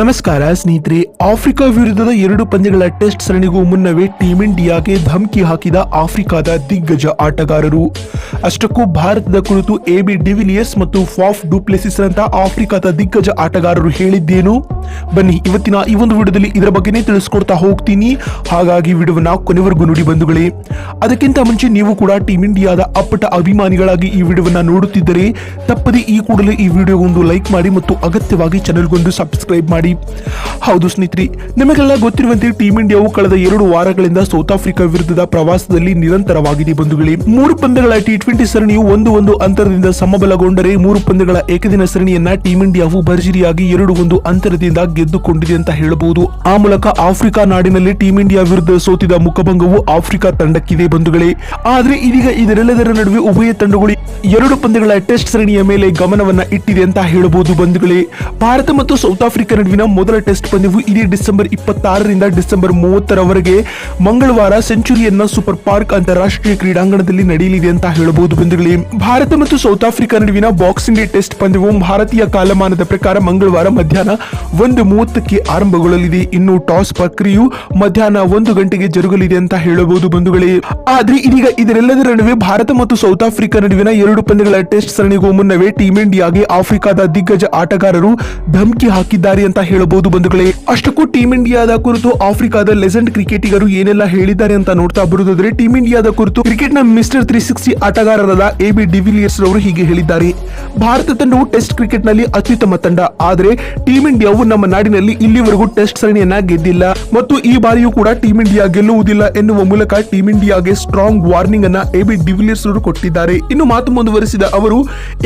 ನಮಸ್ಕಾರ ಸ್ನೇಹಿತರೆ, ಆಫ್ರಿಕಾ ವಿರುದ್ಧದ ಎರಡು ಪಂದ್ಯಗಳ ಟೆಸ್ಟ್ ಸರಣಿಗೂ ಮುನ್ನವೇ ಟೀಂ ಇಂಡಿಯಾಗೆ ಧಮಕಿ ಹಾಕಿದ ಆಫ್ರಿಕಾದ ದಿಗ್ಗಜ ಆಟಗಾರರು. ಅಷ್ಟಕ್ಕೂ ಭಾರತದ ಕುರಿತು ಎ ಬಿ ಡಿವಿಲಿಯರ್ಸ್ ಮತ್ತು ಫಾಫ್ ಅಂತ ಆಫ್ರಿಕಾದ ದಿಗ್ಗಜ ಆಟಗಾರರು ಹೇಳಿದ್ದೇನು? ಬನ್ನಿ, ಇವತ್ತಿನ ಈ ಒಂದು ವಿಡಿಯೋದಲ್ಲಿ ಇದರ ಬಗ್ಗೆನೇ ತಿಳಿಸ್ಕೊಡ್ತಾ ಹೋಗ್ತೀನಿ. ಹಾಗಾಗಿ ವಿಡಿಯೋವನ್ನ ಕೊನೆವರೆಗೂ ನೋಡಿ ಬಂಧುಗಳೇ. ಅದಕ್ಕಿಂತ ಮುಂಚೆ ನೀವು ಕೂಡ ಟೀಂ ಇಂಡಿಯಾದ ಅಪ್ಪಟ ಅಭಿಮಾನಿಗಳಾಗಿ ಈ ವಿಡಿಯೋವನ್ನ ನೋಡುತ್ತಿದ್ದರೆ, ತಪ್ಪದೆ ಈ ಕೂಡಲೇ ಈ ವಿಡಿಯೋಗೊಂದು ಲೈಕ್ ಮಾಡಿ ಮತ್ತು ಅಗತ್ಯವಾಗಿ ಚಾನೆಲ್ಗೊಂದು ಸಬ್ಸ್ಕ್ರೈಬ್ ಮಾಡಿ. গাড়ি ಹೌದು ಸ್ನೇಹಿತರಿ, ನಿಮಗೆಲ್ಲ ಗೊತ್ತಿರುವಂತೆ ಟೀಂ ಇಂಡಿಯಾವು ಕಳೆದ ಎರಡು ವಾರಗಳಿಂದ ಸೌತ್ ಆಫ್ರಿಕಾ ವಿರುದ್ಧದ ಪ್ರವಾಸದಲ್ಲಿ ನಿರಂತರವಾಗಿದೆ ಬಂಧುಗಳೇ. ಮೂರು ಪಂದ್ಯಗಳ ಟಿ ಟ್ವೆಂಟಿ ಸರಣಿಯು ಒಂದು ಒಂದು ಅಂತರದಿಂದ ಸಮಬಲಗೊಂಡರೆ ಮೂರು ಪಂದ್ಯಗಳ ಏಕದಿನ ಸರಣಿಯನ್ನ ಟೀಂ ಇಂಡಿಯಾವು ಭರ್ಜರಿಯಾಗಿ ಎರಡು ಒಂದು ಅಂತರದಿಂದ ಗೆದ್ದುಕೊಂಡಿದೆ ಅಂತ ಹೇಳಬಹುದು. ಆ ಮೂಲಕ ಆಫ್ರಿಕಾ ನಾಡಿನಲ್ಲಿ ಟೀಂ ಇಂಡಿಯಾ ವಿರುದ್ಧ ಸೋತಿದ ಮುಖಭಂಗವು ಆಫ್ರಿಕಾ ತಂಡಕ್ಕಿದೆ ಬಂಧುಗಳೇ. ಆದರೆ ಇದೀಗ ಇದರೆಲ್ಲದರ ನಡುವೆ ಉಭಯ ತಂಡಗಳು ಎರಡು ಪಂದ್ಯಗಳ ಟೆಸ್ಟ್ ಸರಣಿಯ ಮೇಲೆ ಗಮನವನ್ನ ಇಟ್ಟಿದೆ ಅಂತ ಹೇಳಬಹುದು ಬಂಧುಗಳೇ. ಭಾರತ ಮತ್ತು ಸೌತ್ ಆಫ್ರಿಕಾ ನಡುವಿನ ಮೊದಲ ಟೆಸ್ಟ್ ಪಂದ್ಯವು ಇಡೀ ಡಿಸೆಂಬರ್ ಇಪ್ಪತ್ತಾರರಿಂದ ಡಿಸೆಂಬರ್ ಮೂವತ್ತರವರೆಗೆ ಮಂಗಳವಾರ ಸೆಂಚುರಿಯನ್ನ ಸೂಪರ್ ಪಾರ್ಕ್ ಅಂತಾರಾಷ್ಟ್ರೀಯ ಕ್ರೀಡಾಂಗಣದಲ್ಲಿ ನಡೆಯಲಿದೆ ಅಂತ ಹೇಳಬಹುದು ಬಂಧುಗಳೇ. ಭಾರತ ಮತ್ತು ಸೌತ್ ಆಫ್ರಿಕಾ ನಡುವಿನ ಬಾಕ್ಸಿಂಗ್ ಡೇ ಟೆಸ್ಟ್ ಪಂದ್ಯವು ಭಾರತೀಯ ಕಾಲಮಾನದ ಪ್ರಕಾರ ಮಂಗಳವಾರ ಮಧ್ಯಾಹ್ನ ಒಂದು ಮೂವತ್ತಕ್ಕೆ ಆರಂಭಗೊಳ್ಳಲಿದೆ. ಇನ್ನು ಟಾಸ್ ಪ್ರಕ್ರಿಯೆಯು ಮಧ್ಯಾಹ್ನ ಒಂದು ಗಂಟೆಗೆ ಜರುಗಲಿದೆ ಅಂತ ಹೇಳಬಹುದು ಬಂಧುಗಳೇ. ಆದ್ರೆ ಇದೀಗ ಇದರೆಲ್ಲದರ ನಡುವೆ ಭಾರತ ಮತ್ತು ಸೌತ್ ಆಫ್ರಿಕಾ ನಡುವಿನ ಎರಡು ಪಂದ್ಯಗಳ ಟೆಸ್ಟ್ ಸರಣಿಗೂ ಮುನ್ನವೇ ಟೀಂ ಇಂಡಿಯಾಗೆ ಆಫ್ರಿಕಾದ ದಿಗ್ಗಜ ಆಟಗಾರರು ಧಮಕಿ ಹಾಕಿದ್ದಾರೆ ಅಂತ ಹೇಳಬಹುದು ಬಂಧುಗಳೇ. ಅಷ್ಟಕ್ಕೂ ಟೀಮ್ ಇಂಡಿಯಾದ ಕುರಿತು ಆಫ್ರಿಕಾದ ಲೆಜೆಂಡ್ ಕ್ರಿಕೆಟಿಗರು ಏನೆಲ್ಲ ಹೇಳಿದ್ದಾರೆ ಅಂತ ನೋಡ್ತಾ ಬರುವುದಾದ್ರೆ ಟೀಮ್ ಇಂಡಿಯಾದ ಕುರಿತು ಕ್ರಿಕೆಟ್ನ ಮಿಸ್ಟರ್ ತ್ರೀ ಸಿಕ್ಸ್ಟಿ ಆಟಗಾರರಾದ ಎ ಬಿ ಡಿವಿಲಿಯರ್ಸ್ ರವರು ಹೀಗೆ ಹೇಳಿದ್ದಾರೆ. ಭಾರತ ತಂಡವು ಟೆಸ್ಟ್ ಕ್ರಿಕೆಟ್ನಲ್ಲಿ ಅತ್ಯುತ್ತಮ ತಂಡ. ಆದರೆ ಟೀಮ್ ಇಂಡಿಯಾವು ನಮ್ಮ ನಾಡಿನಲ್ಲಿ ಇಲ್ಲಿವರೆಗೂ ಟೆಸ್ಟ್ ಸರಣಿಯನ್ನ ಗೆದ್ದಿಲ್ಲ. ಮತ್ತು ಈ ಬಾರಿಯೂ ಕೂಡ ಟೀಮ್ ಇಂಡಿಯಾ ಗೆಲ್ಲುವುದಿಲ್ಲ ಎನ್ನುವ ಮೂಲಕ ಟೀಮ್ ಇಂಡಿಯಾಗೆ ಸ್ಟ್ರಾಂಗ್ ವಾರ್ನಿಂಗ್ ಅನ್ನ ಎ ಬಿ ಡಿವಿಲಿಯರ್ಸ್ ಅವರು ಕೊಟ್ಟಿದ್ದಾರೆ. ಇನ್ನು ಮಾತು ಮುಂದುವರಿಸಿದ ಅವರು,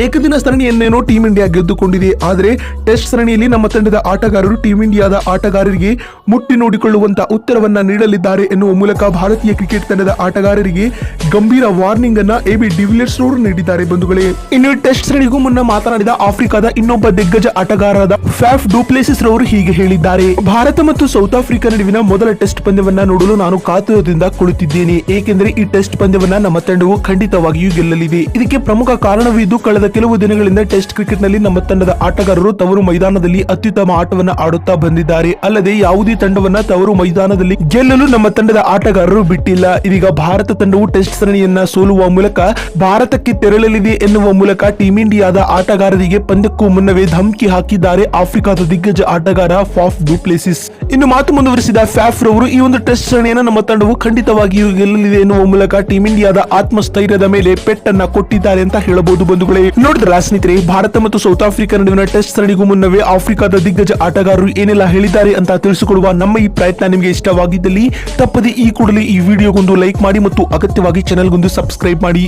ಏಕದಿನ ಸರಣಿಯನ್ನೇನೋ ಟೀಮ್ ಇಂಡಿಯಾ ಗೆದ್ದುಕೊಂಡಿದೆ. ಆದರೆ ಟೆಸ್ಟ್ ಸರಣಿಯಲ್ಲಿ ನಮ್ಮ ತಂಡದ ಆಟಗಾರರು ಟೀಂ ಆಟಗಾರರಿಗೆ ಮುಟ್ಟಿ ನೋಡಿಕೊಳ್ಳುವಂತಹ ಉತ್ತರವನ್ನ ನೀಡಲಿದ್ದಾರೆ ಎನ್ನುವ ಮೂಲಕ ಭಾರತೀಯ ಕ್ರಿಕೆಟ್ ತಂಡದ ಆಟಗಾರರಿಗೆ ಗಂಭೀರ ವಾರ್ನಿಂಗ್ ಅನ್ನ ಎ ಬಿ ಡಿವಿಲಿಯರ್ಸ್ ಅವರು ನೀಡಿದ್ದಾರೆ ಬಂಧುಗಳೇ. ಇನ್ನು ಟೆಸ್ಟ್ ಸರಣಿಗೂ ಮುನ್ನ ಮಾತನಾಡಿದ ಆಫ್ರಿಕಾದ ಇನ್ನೊಬ್ಬ ದಿಗ್ಗಜ ಆಟಗಾರರಾದ ಫ್ಯಾಫ್ ಡೂಪ್ಲೇಸಿಸ್ ರವರು ಹೀಗೆ ಹೇಳಿದ್ದಾರೆ. ಭಾರತ ಮತ್ತು ಸೌತ್ ಆಫ್ರಿಕಾ ನಡುವಿನ ಮೊದಲ ಟೆಸ್ಟ್ ಪಂದ್ಯವನ್ನ ನೋಡಲು ನಾನು ಕಾತುರದಿಂದ ಕುಳಿತಿದ್ದೇನೆ. ಏಕೆಂದರೆ ಈ ಟೆಸ್ಟ್ ಪಂದ್ಯವನ್ನ ನಮ್ಮ ತಂಡವು ಖಂಡಿತವಾಗಿಯೂ ಗೆಲ್ಲಲಿದೆ. ಇದಕ್ಕೆ ಪ್ರಮುಖ ಕಾರಣವಿದ್ದು ಕಳೆದ ಕೆಲವು ದಿನಗಳಿಂದ ಟೆಸ್ಟ್ ಕ್ರಿಕೆಟ್ನಲ್ಲಿ ನಮ್ಮ ತಂಡದ ಆಟಗಾರರು ತವರು ಮೈದಾನದಲ್ಲಿ ಅತ್ಯುತ್ತಮ ಆಟವನ್ನು ಆಡುತ್ತಾ ಬಂದಿದ್ದಾರೆ. ಅಲ್ಲದೆ ಯಾವುದೇ ತಂಡವನ್ನ ತವರು ಮೈದಾನದಲ್ಲಿ ಗೆಲ್ಲಲು ನಮ್ಮ ತಂಡದ ಆಟಗಾರರು ಬಿಟ್ಟಿಲ್ಲ. ಇದೀಗ ಭಾರತ ತಂಡವು ಟೆಸ್ಟ್ ಸರಣಿಯನ್ನ ಸೋಲುವ ಮೂಲಕ ಭಾರತಕ್ಕೆ ತೆರಳಲಿದೆ ಎನ್ನುವ ಮೂಲಕ ಟೀಂ ಇಂಡಿಯಾದ ಆಟಗಾರರಿಗೆ ಪಂದ್ಯಕ್ಕೂ ಮುನ್ನವೇ ಧಮಕಿ ಹಾಕಿದ್ದಾರೆ ಆಫ್ರಿಕಾದ ದಿಗ್ಗಜ ಆಟಗಾರ ಫಾಫ್ ಡುಪ್ಲೆಸಿಸ್. ಇನ್ನು ಮಾತು ಮುಂದುವರಿಸಿದ ಫ್ಯಾಫ್ ರವರು ಈ ಒಂದು ಟೆಸ್ಟ್ ಸರಣಿಯನ್ನು ನಮ್ಮ ತಂಡವು ಖಂಡಿತವಾಗಿಯೂ ಗೆಲ್ಲಲಿದೆ ಎನ್ನುವ ಮೂಲಕ ಟೀಂ ಇಂಡಿಯಾದ ಆತ್ಮಸ್ಥೈರ್ಯದ ಮೇಲೆ ಪೆಟ್ಟನ್ನ ಕೊಟ್ಟಿದ್ದಾರೆ ಅಂತ ಹೇಳಬಹುದು ಬಂಧುಗಳೇ. ನೋಡಿದ್ರ ಸ್ನೇಹಿತರೆ, ಭಾರತ ಮತ್ತು ಸೌತ್ ಆಫ್ರಿಕಾ ನಡುವಿನ ಟೆಸ್ಟ್ ಸರಣಿಗೂ ಮುನ್ನವೇ ಆಫ್ರಿಕಾದ ದಿಗ್ಗಜ ಆಟಗಾರರು ಏನೆಲ್ಲ ಹೇಳಿದ್ದಾರೆ ಅಂತ ತಿಳಿಸಿಕೊಡುವ ನಮ್ಮ ಈ ಪ್ರಯತ್ನ ನಿಮಗೆ ಇಷ್ಟವಾಗಿದ್ದಲ್ಲಿ ತಪ್ಪದೆ ಈ ಕೂಡಲೇ ಈ ವಿಡಿಯೋಗೊಂದು ಲೈಕ್ ಮಾಡಿ ಮತ್ತು ಅಗತ್ಯವಾಗಿ ಚಾನೆಲ್ಗೊಂದು ಸಬ್ಸ್ಕ್ರೈಬ್ ಮಾಡಿ.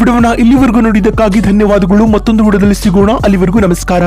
ವಿಡಿಯೋನ ಇಲ್ಲಿವರೆಗೂ ನೋಡಿದ್ದಕ್ಕಾಗಿ ಧನ್ಯವಾದಗಳು. ಮತ್ತೊಂದು ವಿಡಿಯೋದಲ್ಲಿ ಸಿಗೋಣ. ಅಲ್ಲಿವರೆಗೂ ನಮಸ್ಕಾರ.